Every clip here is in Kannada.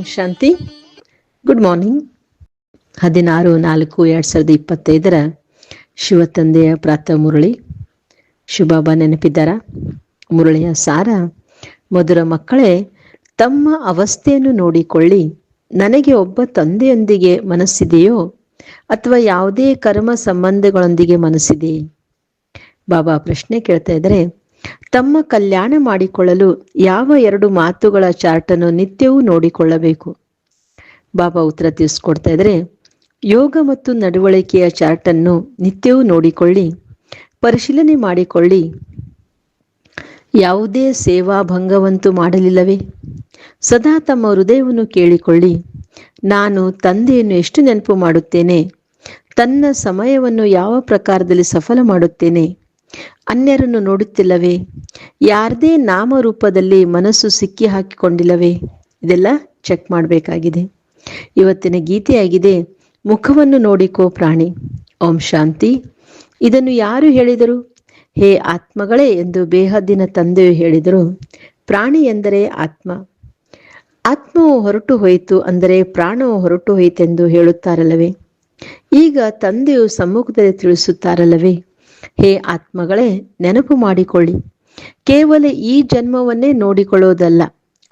ಓಂ ಶಾಂತಿ ಗುಡ್ ಮಾರ್ನಿಂಗ್ ಹದಿನಾರು, ನಾಲ್ಕು, ಎರಡ್ ಸಾವಿರದ ಇಪ್ಪತ್ತೈದರ ಶಿವ ತಂದೆಯ ಪ್ರಾತಃ ಮುರಳಿ. ನೆನಪಿದ್ದಾರ? ಮುರಳಿಯ ಸಾರ, ಮಧುರ ಮಕ್ಕಳೇ, ತಮ್ಮ ಅವಸ್ಥೆಯನ್ನು ನೋಡಿಕೊಳ್ಳಿ. ನನಗೆ ಒಬ್ಬ ತಂದೆಯೊಂದಿಗೆ ಮನಸ್ಸಿದೆಯೋ, ಅಥವಾ ಯಾವುದೇ ಕರ್ಮ ಸಂಬಂಧಗಳೊಂದಿಗೆ ಮನಸ್ಸಿದೆಯೇ? ಬಾಬಾ ಪ್ರಶ್ನೆ ಕೇಳ್ತಾ ಇದ್ದಾರೆ ತಮ್ಮ ಕಲ್ಯಾಣ ಮಾಡಿಕೊಳ್ಳಲು ಯಾವ ಎರಡು ಮಾತುಗಳ ಚಾರ್ಟನ್ನು ನಿತ್ಯವೂ ನೋಡಿಕೊಳ್ಳಬೇಕು. ಬಾಬಾ ಉತ್ತರ ತಿಳಿಸ್ಕೊಡ್ತಾ ಇದ್ರೆ ಯೋಗ ಮತ್ತು ನಡವಳಿಕೆಯ ಚಾರ್ಟನ್ನು ನಿತ್ಯವೂ ನೋಡಿಕೊಳ್ಳಿ, ಪರಿಶೀಲನೆ ಮಾಡಿಕೊಳ್ಳಿ. ಯಾವುದೇ ಸೇವಾ ಭಂಗವಂತೂ ಮಾಡಲಿಲ್ಲವೇ? ಸದಾ ತಮ್ಮ ಹೃದಯವನ್ನು ಕೇಳಿಕೊಳ್ಳಿ. ನಾನು ತಂದೆಯನ್ನು ಎಷ್ಟು ನೆನಪು ಮಾಡುತ್ತೇನೆ? ತನ್ನ ಸಮಯವನ್ನು ಯಾವ ಪ್ರಕಾರದಲ್ಲಿ ಸಫಲ ಮಾಡುತ್ತೇನೆ? ಅನ್ಯರನ್ನು ನೋಡುತ್ತಿಲ್ಲವೇ? ಯಾರದೇ ನಾಮರೂಪದಲ್ಲಿ ಮನಸ್ಸು ಸಿಕ್ಕಿ ಹಾಕಿಕೊಂಡಿಲ್ಲವೇ ಇದೆಲ್ಲ ಚೆಕ್ ಮಾಡಬೇಕಾಗಿದೆ. ಇವತ್ತಿನ ಗೀತೆಯಾಗಿದೆ, ಮುಖವನ್ನು ನೋಡಿಕೋ ಪ್ರಾಣಿ. ಓಂ ಶಾಂತಿ. ಇದನ್ನು ಯಾರು ಹೇಳಿದರು? ಹೇ ಆತ್ಮಗಳೇ ಎಂದು ಬೇಹದ್ದಿನ ತಂದೆಯು ಹೇಳಿದರು. ಪ್ರಾಣಿ ಎಂದರೆ ಆತ್ಮ. ಆತ್ಮವು ಹೊರಟು ಹೋಯಿತು ಅಂದರೆ ಪ್ರಾಣವು ಹೊರಟು ಹೋಯಿತೆಂದು ಹೇಳುತ್ತಾರಲ್ಲವೇ? ಈಗ ತಂದೆಯು ಸಮ್ಮುಖದಲ್ಲಿ ತಿಳಿಸುತ್ತಾರಲ್ಲವೇ? ಹೇ ಆತ್ಮಗಳೇ, ನೆನಪು ಮಾಡಿಕೊಳ್ಳಿ. ಕೇವಲ ಈ ಜನ್ಮವನ್ನೇ ನೋಡಿಕೊಳ್ಳೋದಲ್ಲ.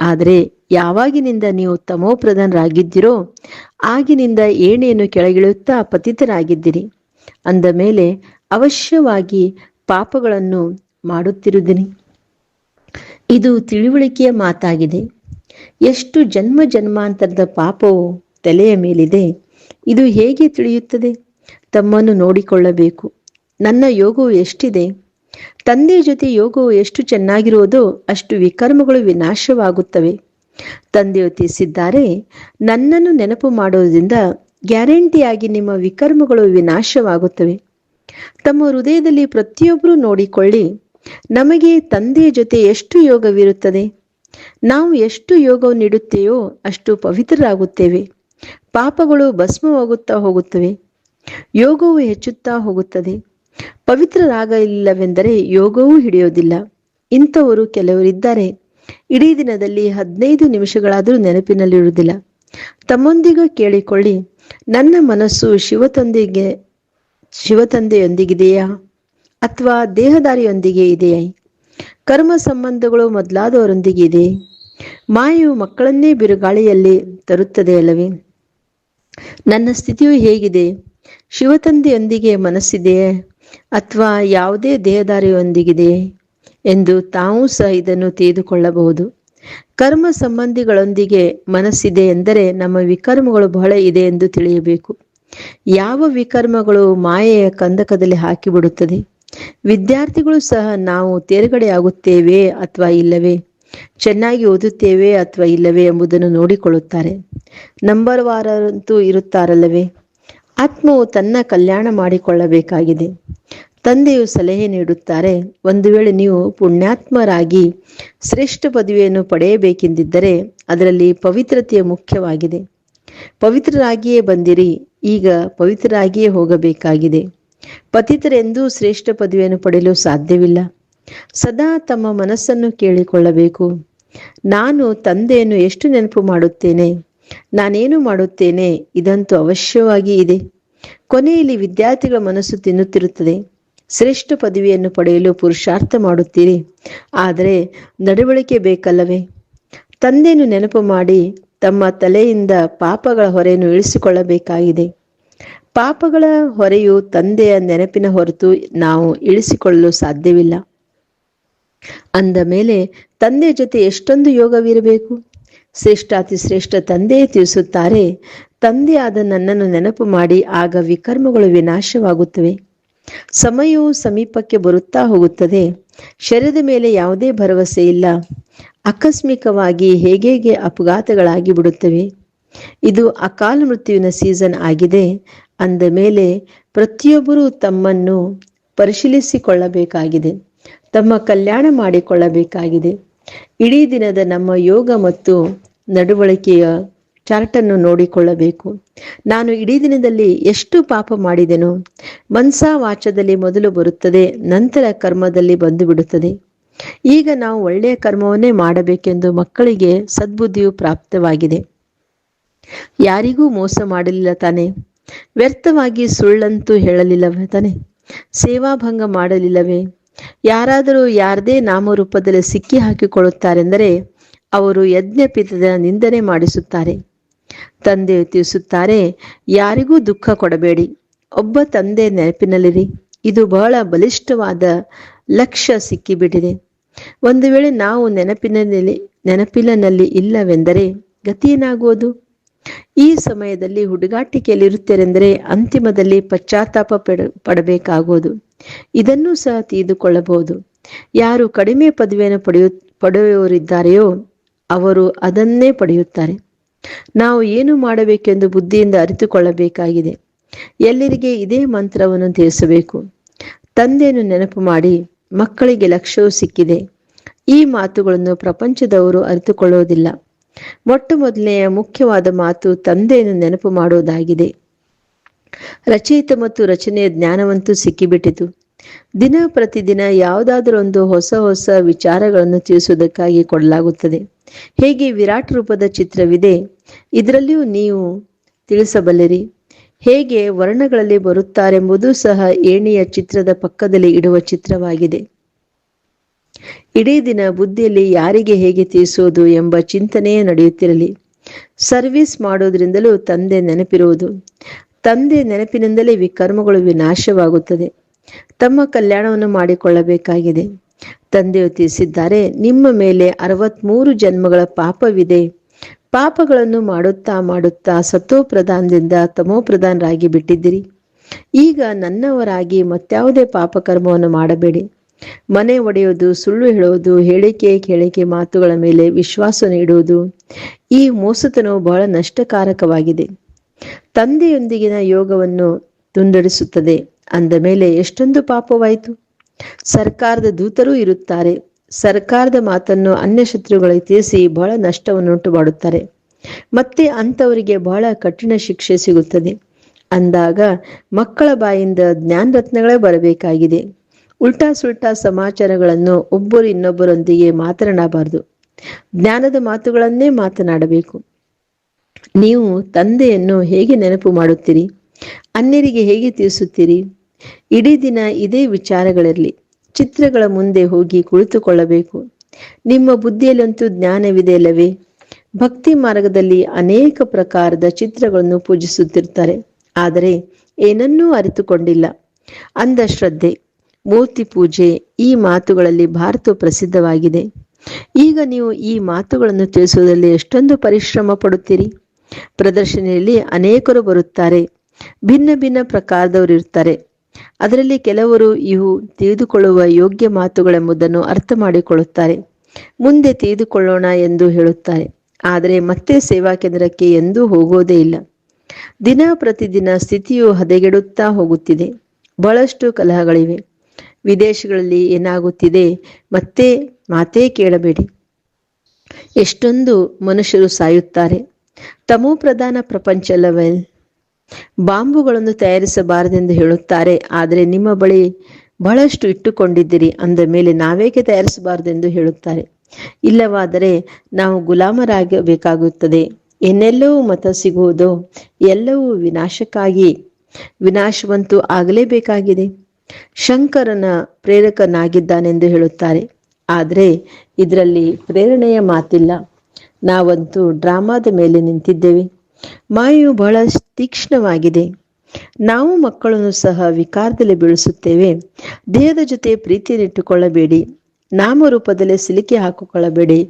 ಆದರೆ ಯಾವಾಗಿನಿಂದ ನೀವು ತಮೋಪ್ರಧನರಾಗಿದ್ದೀರೋ, ಆಗಿನಿಂದ ಏಣೆಯನ್ನು ಕೆಳಗಿಳುತ್ತಾ ಪತಿತರಾಗಿದ್ದೀರಿ. ಅಂದ ಮೇಲೆ ಅವಶ್ಯವಾಗಿ ಪಾಪಗಳನ್ನು ಮಾಡುತ್ತಿರುದಿನಿ ಇದು ತಿಳುವಳಿಕೆಯ ಮಾತಾಗಿದೆ. ಎಷ್ಟು ಜನ್ಮ ಜನ್ಮಾಂತರದ ಪಾಪವು ತಲೆಯ ಮೇಲಿದೆ, ಇದು ಹೇಗೆ ತಿಳಿಯುತ್ತದೆ? ತಮ್ಮನ್ನು ನೋಡಿಕೊಳ್ಳಬೇಕು. ನನ್ನ ಯೋಗವು ಎಷ್ಟಿದೆ? ತಂದೆಯ ಜೊತೆ ಯೋಗವು ಎಷ್ಟು ಚೆನ್ನಾಗಿರುವುದೋ ಅಷ್ಟು ವಿಕರ್ಮಗಳು ವಿನಾಶವಾಗುತ್ತವೆ. ತಂದೆಯು ತಿಳಿಸಿದ್ದಾರೆ, ನನ್ನನ್ನು ನೆನಪು ಮಾಡೋದ್ರಿಂದ ಗ್ಯಾರಂಟಿಯಾಗಿ ನಿಮ್ಮ ವಿಕರ್ಮಗಳು ವಿನಾಶವಾಗುತ್ತವೆ. ತಮ್ಮ ಹೃದಯದಲ್ಲಿ ಪ್ರತಿಯೊಬ್ಬರು ನೋಡಿಕೊಳ್ಳಿ, ನಮಗೆ ತಂದೆಯ ಜೊತೆ ಎಷ್ಟು ಯೋಗವಿರುತ್ತದೆ? ನಾವು ಎಷ್ಟು ಯೋಗವನ್ನು ನೀಡುತ್ತೇವೋ ಅಷ್ಟು ಪವಿತ್ರರಾಗುತ್ತೇವೆ. ಪಾಪಗಳು ಭಸ್ಮವಾಗುತ್ತಾ ಹೋಗುತ್ತವೆ. ಯೋಗವು ಹೆಚ್ಚುತ್ತಾ ಹೋಗುತ್ತದೆ. ಪವಿತ್ರರಾಗಲಿಲ್ಲವೆಂದರೆ ಯೋಗವೂ ಹಿಡಿಯೋದಿಲ್ಲ ಇಂಥವರು ಕೆಲವರಿದ್ದಾರೆ. ಇಡೀ ದಿನದಲ್ಲಿ ಹದಿನೈದು ನಿಮಿಷಗಳಾದರೂ ನೆನಪಿನಲ್ಲಿರುವುದಿಲ್ಲ. ತಮ್ಮೊಂದಿಗ ಕೇಳಿಕೊಳ್ಳಿ, ನನ್ನ ಮನಸ್ಸು ಶಿವತಂದೆಗೆ, ಶಿವತಂದೆಯೊಂದಿಗಿದೆಯಾ? ಅಥವಾ ದೇಹದಾರಿಯೊಂದಿಗೆ ಇದೆಯೇ? ಕರ್ಮ ಸಂಬಂಧಗಳು ಮೊದಲಾದವರೊಂದಿಗೆ ಇದೆ. ಮಾಯು ಮಕ್ಕಳನ್ನೇ ಬಿರುಗಾಳಿಯಲ್ಲಿ ತರುತ್ತದೆ ಅಲ್ಲವೇ? ನನ್ನ ಸ್ಥಿತಿಯು ಹೇಗಿದೆ? ಶಿವತಂದೆಯೊಂದಿಗೆ ಮನಸ್ಸಿದೆಯೇ? ಅಥವಾ ಯಾವುದೇ ದೇಹದಾರಿಯೊಂದಿಗಿದೆ ಎಂದು ತಾವು ಸಹ ಇದನ್ನು ತಿಳಿದುಕೊಳ್ಳಬಹುದು. ಕರ್ಮ ಸಂಬಂಧಿಗಳೊಂದಿಗೆ ಮನಸ್ಸಿದೆ ಎಂದರೆ ನಮ್ಮ ವಿಕರ್ಮಗಳು ಬಹಳ ಇದೆ ಎಂದು ತಿಳಿಯಬೇಕು. ಯಾವ ವಿಕರ್ಮಗಳು ಮಾಯೆಯ ಕಂದಕದಲ್ಲಿ ಹಾಕಿಬಿಡುತ್ತದೆ? ವಿದ್ಯಾರ್ಥಿಗಳು ಸಹ ನಾವು ತೇರ್ಗಡೆ ಆಗುತ್ತೇವೆ ಅಥವಾ ಇಲ್ಲವೇ? ಚೆನ್ನಾಗಿ ಓದುತ್ತೇವೆ ಅಥವಾ ಇಲ್ಲವೇ ಎಂಬುದನ್ನು ನೋಡಿಕೊಳ್ಳುತ್ತಾರೆ. ನಂಬರ್ ವಾರಂತೂ ಇರುತ್ತಾರಲ್ಲವೇ? ಆತ್ಮವು ತನ್ನ ಕಲ್ಯಾಣ ಮಾಡಿಕೊಳ್ಳಬೇಕಾಗಿದೆ. ತಂದೆಯು ಸಲಹೆ ನೀಡುತ್ತಾರೆ, ಒಂದು ವೇಳೆ ನೀವು ಪುಣ್ಯಾತ್ಮರಾಗಿ ಶ್ರೇಷ್ಠ ಪದವಿಯನ್ನು ಪಡೆಯಬೇಕೆಂದಿದ್ದರೆ ಅದರಲ್ಲಿ ಪವಿತ್ರತೆಯ ಮುಖ್ಯವಾಗಿದೆ. ಪವಿತ್ರರಾಗಿಯೇ ಬಂದಿರಿ, ಈಗ ಪವಿತ್ರರಾಗಿಯೇ ಹೋಗಬೇಕಾಗಿದೆ. ಪತಿತರೆಂದೂ ಶ್ರೇಷ್ಠ ಪದವಿಯನ್ನು ಪಡೆಯಲು ಸಾಧ್ಯವಿಲ್ಲ. ಸದಾ ತಮ್ಮ ಮನಸ್ಸನ್ನು ಕೇಳಿಕೊಳ್ಳಬೇಕು. ನಾನು ತಂದೆಯನ್ನು ಎಷ್ಟು ನೆನಪು ಮಾಡುತ್ತೇನೆ? ನಾನೇನು ಮಾಡುತ್ತೇನೆ? ಇದಂತೂ ಅವಶ್ಯವಾಗಿ ಇದೆ. ಕೊನೆಯಲ್ಲಿ ವಿದ್ಯಾರ್ಥಿಗಳ ಮನಸ್ಸು ತಿನ್ನುತ್ತಿರುತ್ತದೆ. ಶ್ರೇಷ್ಠ ಪದವಿಯನ್ನು ಪಡೆಯಲು ಪುರುಷಾರ್ಥ ಮಾಡುತ್ತೀರಿ. ಆದರೆ ನಡವಳಿಕೆ ಬೇಕಲ್ಲವೇ? ತಂದೆಯನ್ನು ನೆನಪು ಮಾಡಿ ತಮ್ಮ ತಲೆಯಿಂದ ಪಾಪಗಳ ಹೊರೆಯನ್ನು ಇಳಿಸಿಕೊಳ್ಳಬೇಕಾಗಿದೆ. ಪಾಪಗಳ ಹೊರೆಯು ತಂದೆಯ ನೆನಪಿನ ಹೊರತು ನಾವು ಇಳಿಸಿಕೊಳ್ಳಲು ಸಾಧ್ಯವಿಲ್ಲ. ಅಂದ ಮೇಲೆ ತಂದೆ ಜೊತೆ ಎಷ್ಟೊಂದು ಯೋಗವಿರಬೇಕು? ಶ್ರೇಷ್ಠಾತಿ ಶ್ರೇಷ್ಠ ತಂದೆಯೇ ತಿಳಿಸುತ್ತಾರೆ. ತಂದೆಯಾದ ನನ್ನನ್ನು ನೆನಪು ಮಾಡಿ ಆಗ ವಿಕರ್ಮಗಳು ವಿನಾಶವಾಗುತ್ತವೆ. ಸಮಯವು ಸಮೀಪಕ್ಕೆ ಬರುತ್ತಾ ಹೋಗುತ್ತದೆ. ಶರೀರದ ಮೇಲೆ ಯಾವುದೇ ಭರವಸೆ ಇಲ್ಲ. ಆಕಸ್ಮಿಕವಾಗಿ ಹೇಗೆ ಅಪಘಾತಗಳಾಗಿ ಬಿಡುತ್ತವೆ. ಇದು ಅಕಾಲ ಮೃತ್ಯುವಿನ ಸೀಸನ್ ಆಗಿದೆ. ಅಂದ ಮೇಲೆ ಪ್ರತಿಯೊಬ್ಬರೂ ತಮ್ಮನ್ನು ಪರಿಶೀಲಿಸಿಕೊಳ್ಳಬೇಕಾಗಿದೆ. ತಮ್ಮ ಕಲ್ಯಾಣ ಮಾಡಿಕೊಳ್ಳಬೇಕಾಗಿದೆ. ಇಡೀ ದಿನದ ನಮ್ಮ ಯೋಗ ಮತ್ತು ನಡವಳಿಕೆಯ ಚಾರ್ಟನ್ನು ನೋಡಿಕೊಳ್ಳಬೇಕು. ನಾನು ಇಡೀ ದಿನದಲ್ಲಿ ಎಷ್ಟು ಪಾಪ ಮಾಡಿದೆನೋ, ಮನ್ಸಾ ವಾಚದಲ್ಲಿ ಮೊದಲು ಬರುತ್ತದೆ, ನಂತರ ಕರ್ಮದಲ್ಲಿ ಬಂದು ಬಿಡುತ್ತದೆ. ಈಗ ನಾವು ಒಳ್ಳೆಯ ಕರ್ಮವನ್ನೇ ಮಾಡಬೇಕೆಂದು ಮಕ್ಕಳಿಗೆ ಸದ್ಬುದ್ಧಿಯು ಪ್ರಾಪ್ತವಾಗಿದೆ. ಯಾರಿಗೂ ಮೋಸ ಮಾಡಲಿಲ್ಲ ತಾನೆ? ವ್ಯರ್ಥವಾಗಿ ಸುಳ್ಳಂತೂ ಹೇಳಲಿಲ್ಲವೇ ತಾನೆ? ಸೇವಾಭಂಗ ಮಾಡಲಿಲ್ಲವೇ? ಯಾರಾದರೂ ಯಾರದೇ ನಾಮರೂಪದಲ್ಲಿ ಸಿಕ್ಕಿ ಹಾಕಿಕೊಳ್ಳುತ್ತಾರೆಂದರೆ ಅವರು ಯಜ್ಞಪೀಠದ ನಿಂದನೆ ಮಾಡಿಸುತ್ತಾರೆ. ತಂದೆ ತಿಳಿಸುತ್ತಾರೆ ಯಾರಿಗೂ ದುಃಖ ಕೊಡಬೇಡಿ. ಒಬ್ಬ ತಂದೆ ನೆನಪಿನಲ್ಲಿರಿ, ಇದು ಬಹಳ ಬಲಿಷ್ಠವಾದ ಲಕ್ಷ್ಯ ಸಿಕ್ಕಿಬಿಟ್ಟಿದೆ. ಒಂದು ವೇಳೆ ನಾವು ನೆನಪಿನಲ್ಲಿ ನೆನಪಿನಲ್ಲಿ ಇಲ್ಲವೆಂದರೆ ಗತಿಯೇನಾಗುವುದು? ಈ ಸಮಯದಲ್ಲಿ ಹುಡುಗಾಟಿಕೆಯಲ್ಲಿರುತ್ತೇರೆಂದರೆ ಅಂತಿಮದಲ್ಲಿ ಪಶ್ಚಾತ್ತಾಪ ಪಡ, ಪಡಬೇಕಾಗುವುದು. ಇದನ್ನು ಸಹ ತಿಳಿದುಕೊಳ್ಳಬಹುದು ಯಾರು ಕಡಿಮೆ ಪದವಿಯನ್ನು ಪಡೆಯು, ಪಡೆಯುವವರಿದ್ದಾರೆಯೋ ಅವರು ಅದನ್ನೇ ಪಡೆಯುತ್ತಾರೆ. ನಾವು ಏನು ಮಾಡಬೇಕೆಂದು ಬುದ್ಧಿಯಿಂದ ಅರಿತುಕೊಳ್ಳಬೇಕಾಗಿದೆ. ಎಲ್ಲರಿಗೆ ಇದೇ ಮಂತ್ರವನ್ನು ತಿಳಿಸಬೇಕು. ತಂದೆಯನ್ನು ನೆನಪು ಮಾಡಿ, ಮಕ್ಕಳಿಗೆ ಲಕ್ಷ್ಯವು ಸಿಕ್ಕಿದೆ. ಈ ಮಾತುಗಳನ್ನು ಪ್ರಪಂಚದವರು ಅರಿತುಕೊಳ್ಳುವುದಿಲ್ಲ. ಮೊಟ್ಟ ಮೊದಲನೆಯ ಮುಖ್ಯವಾದ ಮಾತು ತಂದೆಯನ್ನು ನೆನಪು ಮಾಡುವುದಾಗಿದೆ. ರಚಯಿತ ಮತ್ತು ರಚನೆಯ ಜ್ಞಾನವಂತೂ ಸಿಕ್ಕಿಬಿಟ್ಟಿತು. ದಿನ ಪ್ರತಿದಿನ ಯಾವುದಾದರೂ ಒಂದು ಹೊಸ ಹೊಸ ವಿಚಾರಗಳನ್ನು ತಿಳಿಸುವುದಕ್ಕಾಗಿ ಕೊಡಲಾಗುತ್ತದೆ. ಹೇಗೆ ವಿರಾಟ್ ರೂಪದ ಚಿತ್ರವಿದೆ, ಇದರಲ್ಲಿಯೂ ನೀವು ತಿಳಿಸಬಲ್ಲಿರಿ. ಹೇಗೆ ವರ್ಣಗಳಲ್ಲಿ ಬರುತ್ತಾರೆಂಬುದು ಸಹ ಏಣಿಯ ಚಿತ್ರದ ಪಕ್ಕದಲ್ಲಿ ಇಡುವ ಚಿತ್ರವಾಗಿದೆ. ಇಡೀ ದಿನ ಬುದ್ಧಿಯಲ್ಲಿ ಯಾರಿಗೆ ಹೇಗೆ ತಿಳಿಸೋದು ಎಂಬ ಚಿಂತನೆಯೇ ನಡೆಯುತ್ತಿರಲಿ. ಸರ್ವಿಸ್ ಮಾಡೋದ್ರಿಂದಲೂ ತಂದೆ ನೆನಪಿರುವುದು. ತಂದೆ ನೆನಪಿನಿಂದಲೇ ವಿಕರ್ಮಗಳು ವಿನಾಶವಾಗುತ್ತದೆ. ತಮ್ಮ ಕಲ್ಯಾಣವನ್ನು ಮಾಡಿಕೊಳ್ಳಬೇಕಾಗಿದೆ. ತಂದೆಯು ತಿಳಿಸಿದ್ದಾರೆ, ನಿಮ್ಮ ಮೇಲೆ ಅರವತ್ಮೂರು ಜನ್ಮಗಳ ಪಾಪವಿದೆ. ಪಾಪಗಳನ್ನು ಮಾಡುತ್ತಾ ಮಾಡುತ್ತಾ ಸತೋ ಪ್ರಧಾನದಿಂದ ತಮೋ ಪ್ರಧಾನರಾಗಿ ಬಿಟ್ಟಿದ್ದೀರಿ. ಈಗ ನನ್ನವರಾಗಿ ಮತ್ಯಾವುದೇ ಪಾಪಕರ್ಮವನ್ನು ಮಾಡಬೇಡಿ. ಮನೆ ಒಡೆಯುವುದು, ಸುಳ್ಳು ಹೇಳುವುದು, ಹೇಳಿಕೆ, ಕೇಳಿಕೆ ಮಾತುಗಳ ಮೇಲೆ ವಿಶ್ವಾಸ ನೀಡುವುದು ಈ ಮೋಸತನವು ಬಹಳ ನಷ್ಟಕಾರಕವಾಗಿದೆ. ತಂದೆಯೊಂದಿಗಿನ ಯೋಗವನ್ನು ತುಂಡರಿಸುತ್ತದೆ. ಅಂದ ಮೇಲೆ ಎಷ್ಟೊಂದು ಪಾಪವಾಯಿತು. ಸರ್ಕಾರದ ದೂತರೂ ಇರುತ್ತಾರೆ. ಸರ್ಕಾರದ ಮಾತನ್ನು ಅನ್ಯ ಶತ್ರುಗಳಿಗೆ ತಿಳಿಸಿ ಬಹಳ ನಷ್ಟವನ್ನುಂಟು ಮಾಡುತ್ತಾರೆ. ಮತ್ತೆ ಅಂಥವರಿಗೆ ಬಹಳ ಕಠಿಣ ಶಿಕ್ಷೆ ಸಿಗುತ್ತದೆ. ಅಂದಾಗ ಮಕ್ಕಳ ಬಾಯಿಂದ ಜ್ಞಾನ ರತ್ನಗಳೇ ಬರಬೇಕಾಗಿದೆ. ಉಲ್ಟಾ ಸುಲ್ಟಾ ಸಮಾಚಾರಗಳನ್ನು ಒಬ್ಬರು ಇನ್ನೊಬ್ಬರೊಂದಿಗೆ ಮಾತನಾಡಬಾರದು. ಜ್ಞಾನದ ಮಾತುಗಳನ್ನೇ ಮಾತನಾಡಬೇಕು. ನೀವು ತಂದೆಯನ್ನು ಹೇಗೆ ನೆನಪು ಮಾಡುತ್ತೀರಿ? ಅನ್ಯರಿಗೆ ಹೇಗೆ ತಿಳಿಸುತ್ತೀರಿ? ಇಡೀ ದಿನ ಇದೇ ವಿಚಾರಗಳಿರಲಿ. ಚಿತ್ರಗಳ ಮುಂದೆ ಹೋಗಿ ಕುಳಿತುಕೊಳ್ಳಬೇಕು. ನಿಮ್ಮ ಬುದ್ಧಿಯಲ್ಲಂತೂ ಜ್ಞಾನವಿದೆ ಅಲ್ಲವೇ? ಭಕ್ತಿ ಮಾರ್ಗದಲ್ಲಿ ಅನೇಕ ಪ್ರಕಾರದ ಚಿತ್ರಗಳನ್ನು ಪೂಜಿಸುತ್ತಿರ್ತಾರೆ ಆದರೆ ಏನನ್ನೂ ಅರಿತುಕೊಂಡಿಲ್ಲ. ಅಂಧಶ್ರದ್ಧೆ ಮೂರ್ತಿ ಪೂಜೆ ಈ ಮಾತುಗಳಲ್ಲಿ ಭಾರತ ಪ್ರಸಿದ್ಧವಾಗಿದೆ. ಈಗ ನೀವು ಈ ಮಾತುಗಳನ್ನು ತಿಳಿಸುವುದರಲ್ಲಿ ಎಷ್ಟೊಂದು ಪರಿಶ್ರಮ ಪಡುತ್ತೀರಿ? ಪ್ರದರ್ಶನೆಯಲ್ಲಿ ಅನೇಕರು ಬರುತ್ತಾರೆ. ಭಿನ್ನ ಭಿನ್ನ ಪ್ರಕಾರದವರು ಇರ್ತಾರೆ. ಅದರಲ್ಲಿ ಕೆಲವರು ಇವು ತಿಳಿದುಕೊಳ್ಳುವ ಯೋಗ್ಯ ಮಾತುಗಳೆಂಬುದನ್ನು ಅರ್ಥ ಮಾಡಿಕೊಳ್ಳುತ್ತಾರೆ. ಮುಂದೆ ತಿಳಿದುಕೊಳ್ಳೋಣ ಎಂದು ಹೇಳುತ್ತಾರೆ. ಆದರೆ ಮತ್ತೆ ಸೇವಾ ಕೇಂದ್ರಕ್ಕೆ ಎಂದೂ ಹೋಗೋದೇ ಇಲ್ಲ. ದಿನ ಪ್ರತಿದಿನ ಸ್ಥಿತಿಯು ಹದಗೆಡುತ್ತಾ ಹೋಗುತ್ತಿದೆ. ಬಹಳಷ್ಟು ಕಲಹಗಳಿವೆ. ವಿದೇಶಗಳಲ್ಲಿ ಏನಾಗುತ್ತಿದೆ? ಮತ್ತೆ ಮಾತೇ ಕೇಳಬೇಡಿ. ಎಷ್ಟೊಂದು ಮನುಷ್ಯರು ಸಾಯುತ್ತಾರೆ. ತಮೋ ಪ್ರಧಾನ ಪ್ರಪಂಚ ಲವಲ್ ಬಾಂಬುಗಳನ್ನು ತಯಾರಿಸಬಾರದೆಂದು ಹೇಳುತ್ತಾರೆ. ಆದರೆ ನಿಮ್ಮ ಬಳಿ ಬಹಳಷ್ಟು ಇಟ್ಟುಕೊಂಡಿದ್ದೀರಿ. ಅಂದ ಮೇಲೆ ನಾವೇಕೆ ತಯಾರಿಸಬಾರದೆಂದು ಹೇಳುತ್ತಾರೆ. ಇಲ್ಲವಾದರೆ ನಾವು ಗುಲಾಮರಾಗಬೇಕಾಗುತ್ತದೆ. ಏನೆಲ್ಲವೂ ಮತ ಸಿಗುವುದೋ ಎಲ್ಲವೂ ವಿನಾಶಕ್ಕಾಗಿ, ವಿನಾಶವಂತೂ ಆಗಲೇಬೇಕಾಗಿದೆ. ಶಂಕರನ ಪ್ರೇರಕನಾಗಿದ್ದಾನೆಂದು ಹೇಳುತ್ತಾರೆ. ಆದರೆ ಇದರಲ್ಲಿ ಪ್ರೇರಣೆಯ ಮಾತಿಲ್ಲ. ನಾವಂತೂ ಡ್ರಾಮಾದ ಮೇಲೆ ನಿಂತಿದ್ದೇವೆ. ಮಾಯು ಬಹಳ ತೀಕ್ಷ್ಣವಾಗಿದೆ. ನಾವು ಮಕ್ಕಳನ್ನು ಸಹ ವಿಕಾರದಲ್ಲಿ ಬೀಳಿಸುತ್ತೇವೆ. ದೇಹದ ಜೊತೆ ಪ್ರೀತಿಯನ್ನಿಟ್ಟುಕೊಳ್ಳಬೇಡಿ. ನಾಮರೂಪದಲ್ಲಿ ಸಿಲುಕಿ ಹಾಕಿಕೊಳ್ಳಬೇಡಿ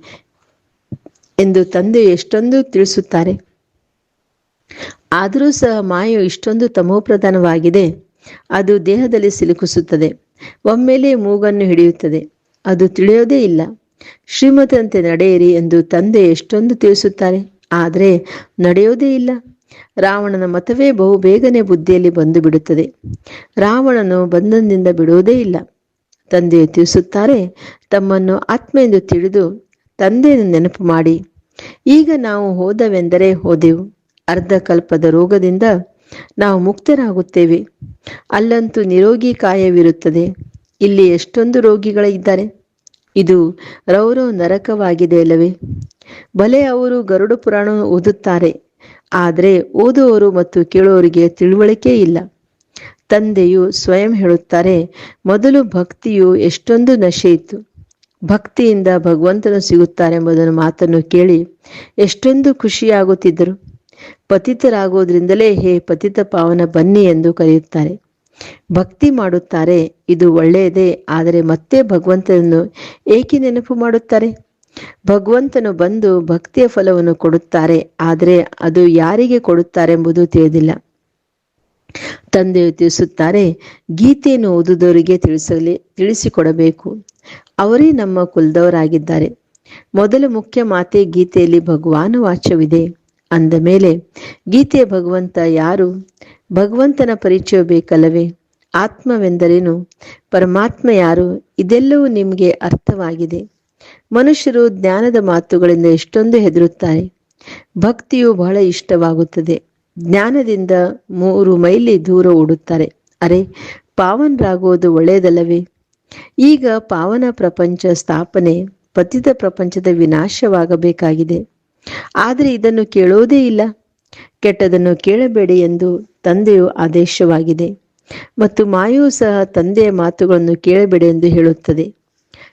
ಎಂದು ತಂದೆ ಎಷ್ಟೊಂದು ತಿಳಿಸುತ್ತಾರೆ. ಆದರೂ ಸಹ ಮಾಯು ಇಷ್ಟೊಂದು ತಮೋಪ್ರಧಾನವಾಗಿದೆ. ಅದು ದೇಹದಲ್ಲಿ ಸಿಲುಕಿಸುತ್ತದೆ. ಒಮ್ಮೆಲೆ ಮೂಗನ್ನು ಹಿಡಿಯುತ್ತದೆ. ಅದು ತಿಳಿಯೋದೇ ಇಲ್ಲ. ಶ್ರೀಮತಂತೆ ನಡೆಯಿರಿ ಎಂದು ತಂದೆ ಎಷ್ಟೊಂದು ತಿಳಿಸುತ್ತಾರೆ. ಆದರೆ ನಡೆಯೋದೇ ಇಲ್ಲ. ರಾವಣನ ಮತವೇ ಬಹು ಬೇಗನೆ ಬುದ್ಧಿಯಲ್ಲಿ ಬಂದು ಬಿಡುತ್ತದೆ. ರಾವಣನು ಬಂಧನದಿಂದ ಬಿಡುವುದೇ ಇಲ್ಲ. ತಂದೆಯು ತಿಳಿಸುತ್ತಾರೆ, ತಮ್ಮನ್ನು ಆತ್ಮ ಎಂದು ತಿಳಿದು ತಂದೆಯನ್ನು ನೆನಪು ಮಾಡಿ. ಈಗ ನಾವು ಹೋದವೆಂದರೆ ಹೋದೆವು. ಅರ್ಧಕಲ್ಪದ ರೋಗದಿಂದ ನಾವು ಮುಕ್ತರಾಗುತ್ತೇವೆ. ಅಲ್ಲಂತೂ ನಿರೋಗಿ ಕಾಯವಿರುತ್ತದೆ. ಇಲ್ಲಿ ಎಷ್ಟೊಂದು ರೋಗಿಗಳಿದ್ದಾರೆ ಇದು ರೌರವ ನರಕವಾಗಿದೆ ಅಲ್ಲವೇ. ಬಲೆ ಅವರು ಗರುಡ ಪುರಾಣ ಓದುತ್ತಾರೆ. ಆದರೆ ಓದುವವರು ಮತ್ತು ಕೇಳುವವರಿಗೆ ತಿಳುವಳಿಕೆ ಇಲ್ಲ. ತಂದೆಯು ಸ್ವಯಂ ಹೇಳುತ್ತಾರೆ, ಮೊದಲು ಭಕ್ತಿಯು ಎಷ್ಟೊಂದು ನಶೆ ಇತ್ತು. ಭಕ್ತಿಯಿಂದ ಭಗವಂತನು ಸಿಗುತ್ತಾರೆ ಎಂಬುದನ್ನು ಮಾತನ್ನು ಕೇಳಿ ಎಷ್ಟೊಂದು ಖುಷಿಯಾಗುತ್ತಿದ್ದರು. ಪತಿತರಾಗುವುದರಿಂದಲೇ ಹೇ ಪತಿತ ಪಾವನ, ಬನ್ನಿ ಎಂದು ಕರೆಯುತ್ತಾರೆ. ಭಕ್ತಿ ಮಾಡುತ್ತಾರೆ, ಇದು ಒಳ್ಳೆಯದೇ, ಆದರೆ ಮತ್ತೆ ಭಗವಂತನನ್ನು ಏಕೆ ನೆನಪು ಮಾಡುತ್ತಾರೆ? ಭಗವಂತನು ಬಂದು ಭಕ್ತಿಯ ಫಲವನ್ನು ಕೊಡುತ್ತಾರೆ, ಆದರೆ ಅದು ಯಾರಿಗೆ ಕೊಡುತ್ತಾರೆಂಬುದು ತಿಳಿದಿಲ್ಲ. ತಂದೆಯು ತಿಳಿಸುತ್ತಾರೆ, ಗೀತೆಯನ್ನು ಓದುದವರಿಗೆ ತಿಳಿಸಲಿ, ತಿಳಿಸಿಕೊಡಬೇಕು. ಅವರೇ ನಮ್ಮ ಕುಲದವರಾಗಿದ್ದಾರೆ. ಮೊದಲ ಮುಖ್ಯ ಮಾತೆ ಗೀತೆಯಲ್ಲಿ ಭಗವಾನ ವಾಚ್ಯವಿದೆ. ಅಂದ ಮೇಲೆ, ಗೀತೆಯ ಭಗವಂತ ಯಾರು? ಭಗವಂತನ ಪರಿಚಯ ಬೇಕಲ್ಲವೇ? ಆತ್ಮವೆಂದರೇನು? ಪರಮಾತ್ಮ ಯಾರು? ಇದೆಲ್ಲವೂ ನಿಮಗೆ ಅರ್ಥವಾಗಿದೆ. ಮನುಷ್ಯರು ಜ್ಞಾನದ ಮಾತುಗಳಿಂದ ಎಷ್ಟೊಂದು ಹೆದರುತ್ತಾರೆ. ಭಕ್ತಿಯು ಬಹಳ ಇಷ್ಟವಾಗುತ್ತದೆ. ಜ್ಞಾನದಿಂದ ಮೂರು ಮೈಲಿ ದೂರ ಓಡುತ್ತಾರೆ. ಅರೆ, ಪಾವನರಾಗುವುದು ಒಳ್ಳೆಯದಲ್ಲವೇ? ಈಗ ಪಾವನ ಪ್ರಪಂಚ ಸ್ಥಾಪನೆ, ಪತಿತ ಪ್ರಪಂಚದ ವಿನಾಶವಾಗಬೇಕಾಗಿದೆ. ಆದರೆ ಇದನ್ನು ಕೇಳೋದೇ ಇಲ್ಲ. ಕೆಟ್ಟದನ್ನು ಕೇಳಬೇಡಿ ಎಂದು ತಂದೆಯು ಆದೇಶವಾಗಿದೆ. ಮತ್ತು ಮಾಯೂ ಸಹ ತಂದೆಯ ಮಾತುಗಳನ್ನು ಕೇಳಬೇಡಿ ಎಂದು ಹೇಳುತ್ತದೆ.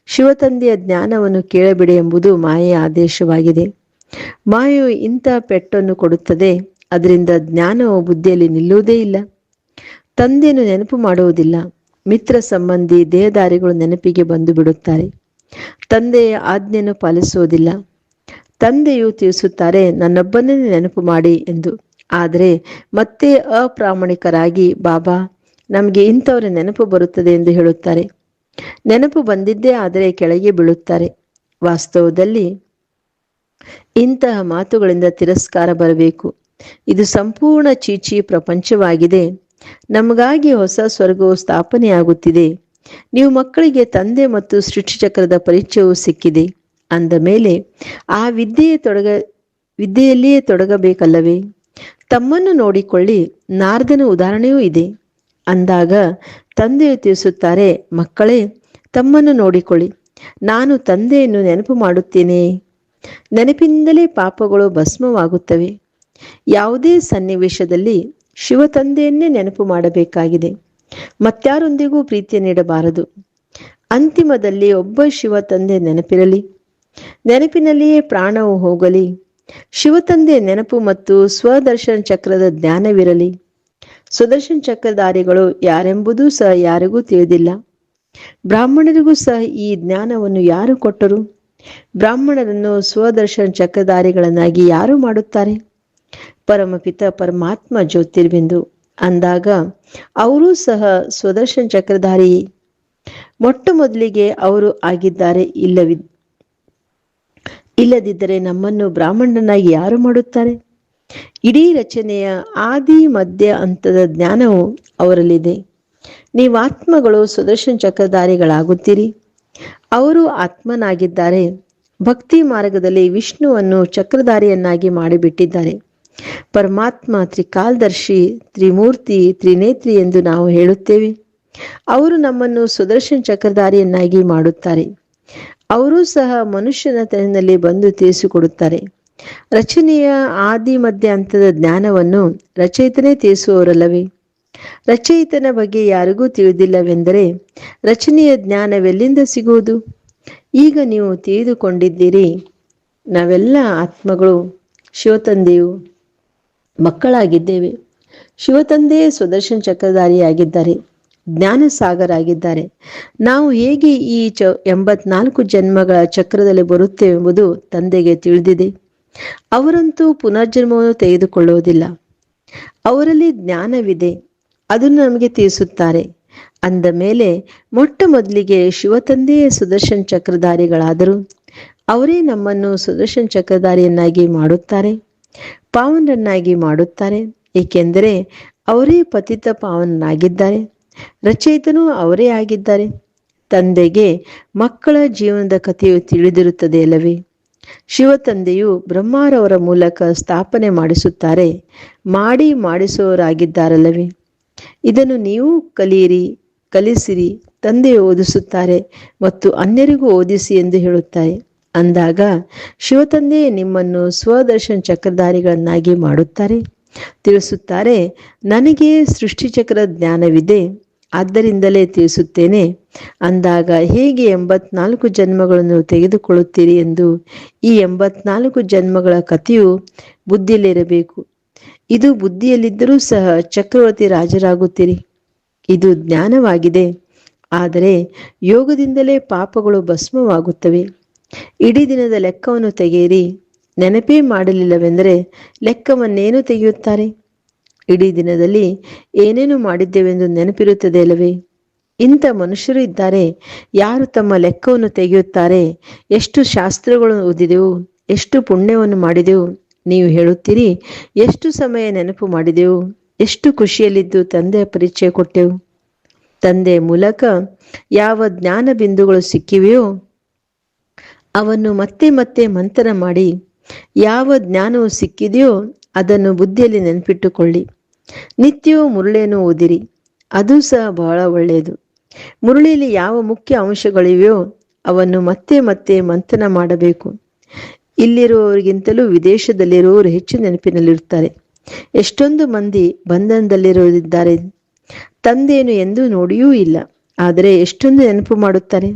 ಶಿವತಂದೆಯ ಜ್ಞಾನವನ್ನು ಕೇಳಬೇಡಿ ಎಂಬುದು ಮಾಯೆಯ ಆದೇಶವಾಗಿದೆ. ಮಾಯು ಇಂಥ ಪೆಟ್ಟನ್ನು ಕೊಡುತ್ತದೆ, ಅದರಿಂದ ಜ್ಞಾನವು ಬುದ್ಧಿಯಲ್ಲಿ ನಿಲ್ಲುವುದೇ ಇಲ್ಲ. ತಂದೆಯನ್ನು ನೆನಪು ಮಾಡುವುದಿಲ್ಲ. ಮಿತ್ರ ಸಂಬಂಧಿ ದೇಹದಾರಿಗಳು ನೆನಪಿಗೆ ಬಂದು ಬಿಡುತ್ತಾರೆ ತಂದೆಯ ಆಜ್ಞೆಯನ್ನು ಪಾಲಿಸುವುದಿಲ್ಲ. ತಂದೆಯು ತಿಳಿಸುತ್ತಾರೆ, ನನ್ನೊಬ್ಬನೇ ನೆನಪು ಮಾಡಿ ಎಂದು. ಆದರೆ ಮತ್ತೆ ಅಪ್ರಾಮಾಣಿಕರಾಗಿ, ಬಾಬಾ, ನಮಗೆ ಇಂಥವರ ನೆನಪು ಬರುತ್ತದೆ ಎಂದು ಹೇಳುತ್ತಾರೆ. ನೆನಪು ಬಂದಿದ್ದೇ ಆದರೆ ಕೆಳಗೆ ಬೀಳುತ್ತಾರೆ. ವಾಸ್ತವದಲ್ಲಿ ಇಂತಹ ಮಾತುಗಳಿಂದ ತಿರಸ್ಕಾರ ಬರಬೇಕು. ಇದು ಸಂಪೂರ್ಣ ಚೀಚಿ ಪ್ರಪಂಚವಾಗಿದೆ. ನಮಗಾಗಿ ಹೊಸ ಸ್ವರ್ಗವು ಸ್ಥಾಪನೆಯಾಗುತ್ತಿದೆ. ನೀವು ಮಕ್ಕಳಿಗೆ ತಂದೆ ಮತ್ತು ಸೃಷ್ಟಿಚಕ್ರದ ಪರಿಚಯವು ಸಿಕ್ಕಿದೆ. ಅಂದ ಮೇಲೆ, ಆ ವಿದ್ಯೆಯ ತೊಡಗ, ವಿದ್ಯೆಯಲ್ಲಿಯೇ ತೊಡಗಬೇಕಲ್ಲವೇ? ತಮ್ಮನ್ನು ನೋಡಿಕೊಳ್ಳಿ, ನಾರದನ ಉದಾಹರಣೆಯೂ ಇದೆ. ಅಂದಾಗ ತಂದೆಯು ತಿಳಿಸುತ್ತಾರೆ, ಮಕ್ಕಳೇ, ತಮ್ಮನ್ನು ನೋಡಿಕೊಳ್ಳಿ, ನಾನು ತಂದೆಯನ್ನು ನೆನಪು ಮಾಡುತ್ತೇನೆ. ನೆನಪಿನಿಂದಲೇ ಪಾಪಗಳು ಭಸ್ಮವಾಗುತ್ತವೆ. ಯಾವುದೇ ಸನ್ನಿವೇಶದಲ್ಲಿ ಶಿವ ತಂದೆಯನ್ನೇ ನೆನಪು ಮಾಡಬೇಕಾಗಿದೆ. ಮತ್ತಾರೊಂದಿಗೂ ಪ್ರೀತಿ ನೀಡಬಾರದು. ಅಂತಿಮದಲ್ಲಿ ಒಬ್ಬ ಶಿವ ತಂದೆ ನೆನಪಿರಲಿ. ನೆನಪಿನಲ್ಲಿಯೇ ಪ್ರಾಣವು ಹೋಗಲಿ. ಶಿವತಂದೆ ನೆನಪು ಮತ್ತು ಸ್ವದರ್ಶನ ಚಕ್ರದ ಜ್ಞಾನವಿರಲಿ. ಸುದರ್ಶನ ಚಕ್ರಧಾರಿಗಳು ಯಾರೆಂಬುದೂ ಸಹ ಯಾರಿಗೂ ತಿಳಿದಿಲ್ಲ. ಬ್ರಾಹ್ಮಣರಿಗೂ ಸಹ ಈ ಜ್ಞಾನವನ್ನು ಯಾರು ಕೊಟ್ಟರು? ಬ್ರಾಹ್ಮಣರನ್ನು ಸ್ವದರ್ಶನ ಚಕ್ರಧಾರಿಗಳನ್ನಾಗಿ ಯಾರು ಮಾಡುತ್ತಾರೆ? ಪರಮಪಿತ ಪರಮಾತ್ಮ ಜ್ಯೋತಿರ್ಬಿಂದು ಅಂದಾಗ ಅವರೂ ಸಹ ಸ್ವದರ್ಶನ ಚಕ್ರಧಾರಿ. ಮೊಟ್ಟ ಮೊದಲಿಗೆ ಅವರು ಆಗಿದ್ದಾರೆ ಇಲ್ಲವಿ ಇಲ್ಲದಿದ್ದರೆ ನಮ್ಮನ್ನು ಬ್ರಾಹ್ಮಣನಾಗಿ ಯಾರು ಮಾಡುತ್ತಾರೆ? ಇಡೀ ರಚನೆಯ ಆದಿ, ಮಧ್ಯ ಹಂತದ ಜ್ಞಾನವು ಅವರಲ್ಲಿದೆ. ನೀವು ಆತ್ಮಗಳು ಸುದರ್ಶನ ಚಕ್ರಧಾರಿಗಳಾಗುತ್ತೀರಿ. ಅವರು ಆತ್ಮನಾಗಿದ್ದಾರೆ. ಭಕ್ತಿ ಮಾರ್ಗದಲ್ಲಿ ವಿಷ್ಣುವನ್ನು ಚಕ್ರಧಾರಿಯನ್ನಾಗಿ ಮಾಡಿಬಿಟ್ಟಿದ್ದಾರೆ. ಪರಮಾತ್ಮ ತ್ರಿಕಾಲದರ್ಶಿ, ತ್ರಿಮೂರ್ತಿ, ತ್ರಿನೇತ್ರಿ ಎಂದು ನಾವು ಹೇಳುತ್ತೇವೆ. ಅವರು ನಮ್ಮನ್ನು ಸುದರ್ಶನ ಚಕ್ರಧಾರಿಯನ್ನಾಗಿ ಮಾಡುತ್ತಾರೆ. ಅವರೂ ಸಹ ಮನುಷ್ಯನ ತನಿನಲ್ಲಿ ಬಂದು ತಿಳಿಸಿಕೊಡುತ್ತಾರೆ ರಚನೆಯ ಆದಿ ಮಧ್ಯ ಹಂತದ ಜ್ಞಾನವನ್ನು ರಚಯಿತನೇ ತಿಳಿಸುವವರಲ್ಲವೇ ರಚಯಿತನ ಬಗ್ಗೆ ಯಾರಿಗೂ ತಿಳಿದಿಲ್ಲವೆಂದರೆ ರಚನೆಯ ಜ್ಞಾನವೆಲ್ಲಿಂದ ಸಿಗುವುದು? ಈಗ ನೀವು ತಿಳಿದುಕೊಂಡಿದ್ದೀರಿ, ನಾವೆಲ್ಲ ಆತ್ಮಗಳು, ಶಿವತಂದೆಯು ಮಕ್ಕಳಾಗಿದ್ದೇವೆ. ಶಿವತಂದೆಯೇ ಸ್ವದರ್ಶನ ಚಕ್ರಧಾರಿಯಾಗಿದ್ದಾರೆ. ಜ್ಞಾನಸಾಗರ ಆಗಿದ್ದಾರೆ. ನಾವು ಹೇಗೆ ಈ ಚ ಎಂಬತ್ನಾಲ್ಕು ಜನ್ಮಗಳ ಚಕ್ರದಲ್ಲಿ ಬರುತ್ತೇವೆಂಬುದು ತಂದೆಗೆ ತಿಳಿದಿದೆ. ಅವರಂತೂ ಪುನರ್ಜನ್ಮವನ್ನು ತೆಗೆದುಕೊಳ್ಳುವುದಿಲ್ಲ. ಅವರಲ್ಲಿ ಜ್ಞಾನವಿದೆ. ಅದನ್ನು ನಮಗೆ ತಿಳಿಸುತ್ತಾರೆ. ಅಂದ ಮೇಲೆ ಮೊಟ್ಟ ಮೊದಲಿಗೆ ಶಿವತಂದೆಯೇ ಸುದರ್ಶನ್ ಚಕ್ರಧಾರಿಗಳಾದರು. ಅವರೇ ನಮ್ಮನ್ನು ಸುದರ್ಶನ್ ಚಕ್ರಧಾರಿಯನ್ನಾಗಿ ಮಾಡುತ್ತಾರೆ. ಪಾವನರನ್ನಾಗಿ ಮಾಡುತ್ತಾರೆ. ಏಕೆಂದರೆ ಅವರೇ ಪತಿತ ಪಾವನನಾಗಿದ್ದಾರೆ ರಚಯಿತನೂ ಅವರೇ ಆಗಿದ್ದಾರೆ. ತಂದೆಗೆ ಮಕ್ಕಳ ಜೀವನದ ಕಥೆಯು ತಿಳಿದಿರುತ್ತದೆ ಅಲ್ಲವೇ? ಶಿವತಂದೆಯು ಬ್ರಹ್ಮಾರವರ ಮೂಲಕ ಸ್ಥಾಪನೆ ಮಾಡಿಸುತ್ತಾರೆ, ಮಾಡಿ ಮಾಡಿಸುವವರಾಗಿದ್ದಾರಲ್ಲವೇ? ಇದನ್ನು ನೀವು ಕಲಿಯಿರಿ, ಕಲಿಸಿರಿ ತಂದೆ ಓದಿಸುತ್ತಾರೆ ಮತ್ತು ಅನ್ಯರಿಗೂ ಓದಿಸಿ ಎಂದು ಹೇಳುತ್ತಾರೆ. ಅಂದಾಗ ಶಿವತಂದೆಯೇ ನಿಮ್ಮನ್ನು ಸ್ವದರ್ಶನ ಚಕ್ರಧಾರಿಗಳನ್ನಾಗಿ ಮಾಡುತ್ತಾರೆ. ತಿಳಿಸುತ್ತಾರೆ, ನನಗೆ ಸೃಷ್ಟಿಚಕ್ರ ಜ್ಞಾನವಿದೆ. ಆದ್ದರಿಂದಲೇ ತಿಳಿಸುತ್ತೇನೆ. ಅಂದಾಗ ಹೇಗೆ ಎಂಬತ್ನಾಲ್ಕು ಜನ್ಮಗಳನ್ನು ತೆಗೆದುಕೊಳ್ಳುತ್ತೀರಿ ಎಂದು ಈ ಎಂಬತ್ನಾಲ್ಕು ಜನ್ಮಗಳ ಕಥೆಯು ಬುದ್ಧಿಯಲ್ಲಿರಬೇಕು. ಇದು ಬುದ್ಧಿಯಲ್ಲಿದ್ದರೂ ಸಹ ಚಕ್ರವರ್ತಿ ರಾಜರಾಗುತ್ತೀರಿ. ಇದು ಜ್ಞಾನವಾಗಿದೆ. ಆದರೆ ಯೋಗದಿಂದಲೇ ಪಾಪಗಳು ಭಸ್ಮವಾಗುತ್ತವೆ. ಇಡೀ ದಿನದ ಲೆಕ್ಕವನ್ನು ತೆಗೆಯಿರಿ. ನೆನಪೇ ಮಾಡಲಿಲ್ಲವೆಂದರೆ ಲೆಕ್ಕವನ್ನೇನು ತೆಗೆಯುತ್ತಾರೆ? ಇಡೀ ದಿನದಲ್ಲಿ ಏನೇನು ಮಾಡಿದ್ದೇವೆಂದು ನೆನಪಿರುತ್ತದೆ ಅಲ್ಲವೇ ಇಂಥ ಮನುಷ್ಯರು ಇದ್ದಾರೆ. ಯಾರು ತಮ್ಮ ಲೆಕ್ಕವನ್ನು ತೆಗೆಯುತ್ತಾರೆ? ಎಷ್ಟು ಶಾಸ್ತ್ರಗಳನ್ನು ಓದಿದೆವು? ಎಷ್ಟು ಪುಣ್ಯವನ್ನು ಮಾಡಿದೆವು? ನೀವು ಹೇಳುತ್ತೀರಿ, ಎಷ್ಟು ಸಮಯ ನೆನಪು ಮಾಡಿದೆವು? ಎಷ್ಟು ಖುಷಿಯಲ್ಲಿದ್ದು ತಂದೆಯ ಪರಿಚಯ ಕೊಟ್ಟೆವು? ತಂದೆ ಮೂಲಕ ಯಾವ ಜ್ಞಾನ ಬಿಂದುಗಳು ಸಿಕ್ಕಿವೆಯೋ, ಅವನ್ನು ಮತ್ತೆ ಮತ್ತೆ ಮಂಥನ ಮಾಡಿ, ಯಾವ ಜ್ಞಾನವು ಸಿಕ್ಕಿದೆಯೋ ಅದನ್ನು ಬುದ್ಧಿಯಲ್ಲಿ ನೆನಪಿಟ್ಟುಕೊಳ್ಳಿ. ನಿತ್ಯವೂ ಮುರುಳಿಯನ್ನು ಓದಿರಿ, ಅದು ಸಹ ಬಹಳ ಒಳ್ಳೆಯದು. ಮುರುಳಿಯಲ್ಲಿ ಯಾವ ಮುಖ್ಯ ಅಂಶಗಳಿವೆಯೋ ಅವನ್ನು ಮತ್ತೆ ಮತ್ತೆ ಮಂಥನ ಮಾಡಬೇಕು. ಇಲ್ಲಿರುವವರಿಗಿಂತಲೂ ವಿದೇಶದಲ್ಲಿರುವವರು ಹೆಚ್ಚು ನೆನಪಿನಲ್ಲಿರುತ್ತಾರೆ. ಎಷ್ಟೊಂದು ಮಂದಿ ಬಂಧನದಲ್ಲಿರುವುದಿದ್ದಾರೆ ತಂದೇನು ಎಂದು ನೋಡಿಯೂ ಇಲ್ಲ, ಆದರೆ ಎಷ್ಟೊಂದು ನೆನಪು ಮಾಡುತ್ತಾರೆ.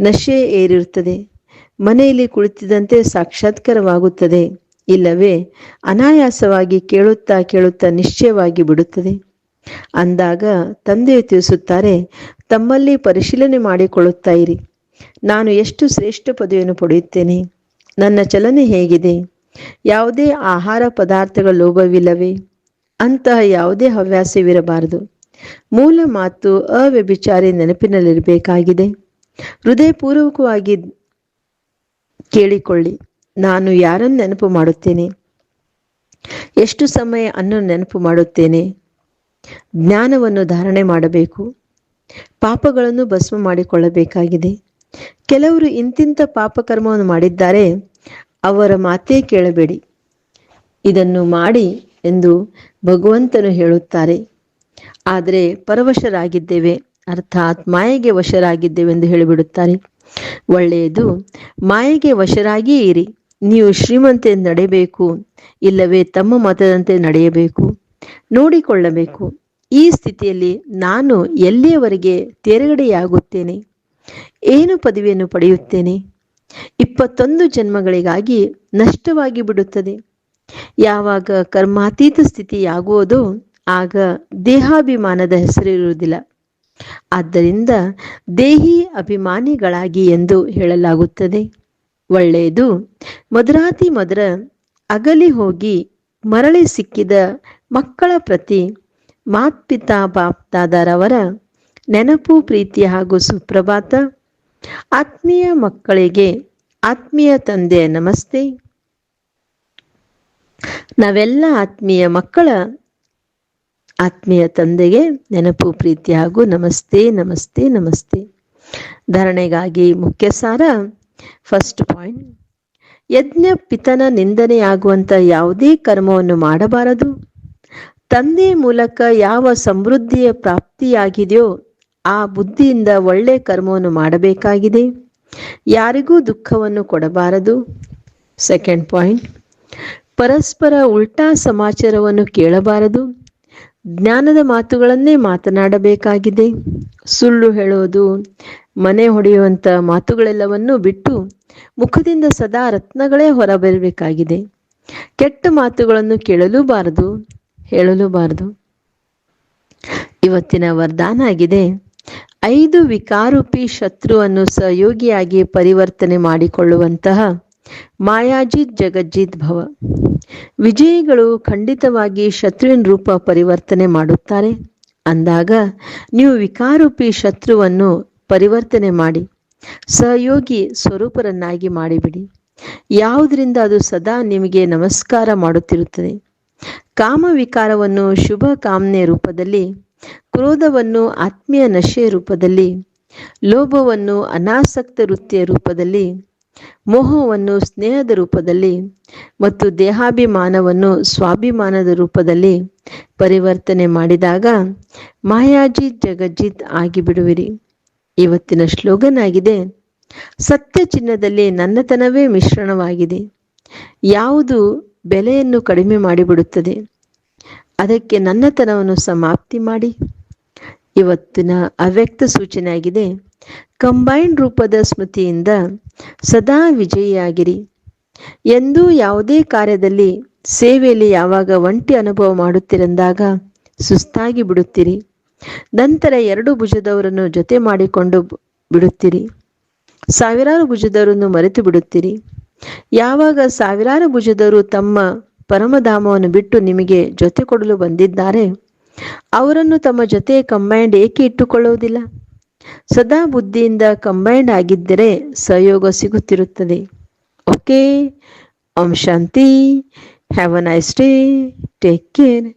ನಶೆ ಏರಿರುತ್ತದೆ, ಮನೆಯಲ್ಲಿ ಕುಳಿತಿದ್ದಂತೆ ಸಾಕ್ಷಾತ್ಕಾರವಾಗುತ್ತದೆ. ಇಲ್ಲವೇ? ಅನಾಯಾಸವಾಗಿ ಕೇಳುತ್ತಾ ಕೇಳುತ್ತಾ ನಿಶ್ಚಯವಾಗಿ ಬಿಡುತ್ತದೆ. ಅಂದಾಗ ತಂದೆ ತಿಳಿಸುತ್ತಾರೆ, ತಮ್ಮಲ್ಲಿ ಪರಿಶೀಲನೆ ಮಾಡಿಕೊಳ್ಳುತ್ತಾ ಇರಿ. ನಾನು ಎಷ್ಟು ಶ್ರೇಷ್ಠ ಪದವಿಯನ್ನು ಪಡೆಯುತ್ತೇನೆ? ನನ್ನ ಚಲನೆ ಹೇಗಿದೆ? ಯಾವುದೇ ಆಹಾರ ಪದಾರ್ಥಗಳ ಲೋಭವಿಲ್ಲವೇ? ಅಂತಹ ಯಾವುದೇ ಹವ್ಯಾಸವಿರಬಾರದು. ಮೂಲ ಮಾತು ಅವ್ಯಭಿಚಾರಿ ನೆನಪಿನಲ್ಲಿರಬೇಕಾಗಿದೆ. ಹೃದಯಪೂರ್ವಕವಾಗಿ ಕೇಳಿಕೊಳ್ಳಿ. ನಾನು ಯಾರನ್ನು ನೆನಪು ಮಾಡುತ್ತೇನೆ? ಎಷ್ಟು ಸಮಯ ಅನ್ನು ನೆನಪು ಮಾಡುತ್ತೇನೆ? ಜ್ಞಾನವನ್ನು ಧಾರಣೆ ಮಾಡಬೇಕು. ಪಾಪಗಳನ್ನು ಭಸ್ಮ ಮಾಡಿಕೊಳ್ಳಬೇಕಾಗಿದೆ. ಕೆಲವರು ಇಂತಿಂಥ ಪಾಪಕರ್ಮವನ್ನು ಮಾಡಿದ್ದಾರೆ. ಅವರ ಮಾತೇ ಕೇಳಬೇಡಿ. ಇದನ್ನು ಮಾಡಿ ಎಂದು ಭಗವಂತನು ಹೇಳುತ್ತಾರೆ. ಆದರೆ ಪರವಶರಾಗಿದ್ದೇವೆ, ಅರ್ಥಾತ್ ಮಾಯೆಗೆ ವಶರಾಗಿದ್ದೇವೆ ಎಂದು ಹೇಳಿಬಿಡುತ್ತಾರೆ. ಒಳ್ಳೆಯದು, ಮಾಯೆಗೆ ವಶರಾಗಿಯೇ ಇರಿ. ನೀವು ಶ್ರೀಮಂತೆ ನಡೆಯಬೇಕು ಇಲ್ಲವೇ ತಮ್ಮ ಮತದಂತೆ ನಡೆಯಬೇಕು. ನೋಡಿಕೊಳ್ಳಬೇಕು. ಈ ಸ್ಥಿತಿಯಲ್ಲಿ ನಾನು ಎಲ್ಲಿಯವರೆಗೆ ತೆರೆಗಡೆಯಾಗುತ್ತೇನೆ? ಏನು ಪದವಿಯನ್ನು ಪಡೆಯುತ್ತೇನೆ? ಇಪ್ಪತ್ತೊಂದು ಜನ್ಮಗಳಿಗಾಗಿ ನಷ್ಟವಾಗಿ ಬಿಡುತ್ತದೆ. ಯಾವಾಗ ಕರ್ಮಾತೀತ ಸ್ಥಿತಿಯಾಗುವುದೋ ಆಗ ದೇಹಾಭಿಮಾನದ ಹೆಸರಿರುವುದಿಲ್ಲ. ಆದ್ದರಿಂದ ದೇಹಿ ಅಭಿಮಾನಿಗಳಾಗಿ ಎಂದು ಹೇಳಲಾಗುತ್ತದೆ. ಒಳ್ಳೆಯದು. ಮಧುರಾತಿ ಮಧುರ ಅಗಲಿ ಹೋಗಿ ಮರಳಿ ಸಿಕ್ಕಿದ ಮಕ್ಕಳ ಪ್ರತಿ ಮಾತ್ಪಿತಾ ಬಾಪ್ತಾದರವರ ನೆನಪು, ಪ್ರೀತಿ ಹಾಗೂ ಸುಪ್ರಭಾತ. ಆತ್ಮೀಯ ಮಕ್ಕಳಿಗೆ ಆತ್ಮೀಯ ತಂದೆ ನಮಸ್ತೆ. ನಾವೆಲ್ಲ ಆತ್ಮೀಯ ಮಕ್ಕಳ ಆತ್ಮೀಯ ತಂದೆಗೆ ನೆನಪು, ಪ್ರೀತಿ ಹಾಗೂ ನಮಸ್ತೆ ನಮಸ್ತೆ ನಮಸ್ತೆ. ಧರಣೆಗಾಗಿ ಮುಖ್ಯ ಸಾರ ಫಸ್ಟ್ ಪಾಯಿಂಟ್ ಯಜ್ಞ ಪಿತನ ನಿಂದನೆಯಾಗುವಂಥ ಯಾವುದೇ ಕರ್ಮವನ್ನು ಮಾಡಬಾರದು. ತಂದೆ ಮೂಲಕ ಯಾವ ಸಮೃದ್ಧಿಯ ಪ್ರಾಪ್ತಿಯಾಗಿದೆಯೋ ಆ ಬುದ್ಧಿಯಿಂದ ಒಳ್ಳೆ ಕರ್ಮವನ್ನು ಮಾಡಬೇಕಾಗಿದೆ. ಯಾರಿಗೂ ದುಃಖವನ್ನು ಕೊಡಬಾರದು. ಸೆಕೆಂಡ್ ಪಾಯಿಂಟ್ ಪರಸ್ಪರ ಉಲ್ಟಾ ಸಮಾಚಾರವನ್ನು ಕೇಳಬಾರದು. ಜ್ಞಾನದ ಮಾತುಗಳನ್ನೇ ಮಾತನಾಡಬೇಕಾಗಿದೆ. ಸುಳ್ಳು ಹೇಳೋದು ಮನೆ ಹೊಡೆಯುವಂಥ ಮಾತುಗಳೆಲ್ಲವನ್ನೂ ಬಿಟ್ಟು ಮುಖದಿಂದ ಸದಾ ರತ್ನಗಳೇ ಹೊರಬರಬೇಕಾಗಿದೆ. ಕೆಟ್ಟ ಮಾತುಗಳನ್ನು ಕೇಳಲೂಬಾರದು ಹೇಳಲೂಬಾರದು ಇವತ್ತಿನ ವರದಾನ ಆಗಿದೆ. ಐದು ವಿಕಾರೂಪಿ ಶತ್ರುವನ್ನು ಸಹಯೋಗಿಯಾಗಿ ಪರಿವರ್ತನೆ ಮಾಡಿಕೊಳ್ಳುವಂತಹ ಮಾಯಾಜಿತ್ ಜಗಜ್ಜಿತ್ ಭವ. ವಿಜಯಿಗಳು ಖಂಡಿತವಾಗಿ ಶತ್ರುವಿನ ರೂಪ ಪರಿವರ್ತನೆ ಮಾಡುತ್ತಾರೆ. ಅಂದಾಗ ನೀವು ವಿಕಾರೂಪಿ ಶತ್ರುವನ್ನು ಪರಿವರ್ತನೆ ಮಾಡಿ, ಸಹಯೋಗಿ ಸ್ವರೂಪರನ್ನಾಗಿ ಮಾಡಿಬಿಡಿ. ಯಾವುದರಿಂದ ಅದು ಸದಾ ನಿಮಗೆ ನಮಸ್ಕಾರ ಮಾಡುತ್ತಿರುತ್ತದೆ. ಕಾಮ ವಿಕಾರವನ್ನು ಶುಭ ಕಾಮನೆ ರೂಪದಲ್ಲಿ, ಕ್ರೋಧವನ್ನು ಆತ್ಮೀಯ ನಶೆ ರೂಪದಲ್ಲಿ, ಲೋಭವನ್ನು ಅನಾಸಕ್ತ ವೃತ್ತಿಯ ರೂಪದಲ್ಲಿ, ಮೋಹವನ್ನು ಸ್ನೇಹದ ರೂಪದಲ್ಲಿ ಮತ್ತು ದೇಹಾಭಿಮಾನವನ್ನು ಸ್ವಾಭಿಮಾನದ ರೂಪದಲ್ಲಿ ಪರಿವರ್ತನೆ ಮಾಡಿದಾಗ ಮಾಯಾಜಿತ್ ಜಗಜ್ಜಿತ್ ಆಗಿಬಿಡುವಿರಿ. ಇವತ್ತಿನ ಸ್ಲೋಗನ್ ಆಗಿದೆ ಸತ್ಯ ಚಿನ್ನದಲ್ಲಿ ನನ್ನತನವೇ ಮಿಶ್ರಣವಾಗಿದೆ. ಯಾವುದು ಬೆಲೆಯನ್ನು ಕಡಿಮೆ ಮಾಡಿಬಿಡುತ್ತದೆ? ಅದಕ್ಕೆ ನನ್ನತನವನ್ನು ಸಮಾಪ್ತಿ ಮಾಡಿ. ಇವತ್ತಿನ ಅವ್ಯಕ್ತ ಸೂಚನೆಯಾಗಿದೆ. ಕಂಬೈನ್ ರೂಪದ ಸ್ಮೃತಿಯಿಂದ ಸದಾ ವಿಜಯಿಯಾಗಿರಿ. ಎಂದೂ ಯಾವುದೇ ಕಾರ್ಯದಲ್ಲಿ ಸೇವೆಯಲ್ಲಿ ಯಾವಾಗ ಒಂಟಿ ಅನುಭವ ಮಾಡುತ್ತಿರಂದಾಗ ಸುಸ್ತಾಗಿ ಬಿಡುತ್ತೀರಿ. ನಂತರ ಎರಡು ಭುಜದವರನ್ನು ಜೊತೆ ಮಾಡಿಕೊಂಡು ಬಿಡುತ್ತೀರಿ. ಸಾವಿರಾರು ಭುಜದವರನ್ನು ಮರೆತು ಬಿಡುತ್ತೀರಿ. ಯಾವಾಗ ಸಾವಿರಾರು ಭುಜದವರು ತಮ್ಮ ಪರಮಧಾಮವನ್ನು ಬಿಟ್ಟು ನಿಮಗೆ ಜೊತೆ ಕೊಡಲು ಬಂದಿದ್ದಾರೆ, ಅವರನ್ನು ತಮ್ಮ ಜೊತೆ ಕಂಬೈಂಡ್ ಏಕೆ ಇಟ್ಟುಕೊಳ್ಳುವುದಿಲ್ಲ? ಸದಾ ಬುದ್ಧಿಯಿಂದ ಕಂಬೈಂಡ್ ಆಗಿದ್ದರೆ ಸಹಯೋಗ ಸಿಗುತ್ತಿರುತ್ತದೆ. ಓಕೆ ಓಂ ಶಾಂತಿ have a nice day take care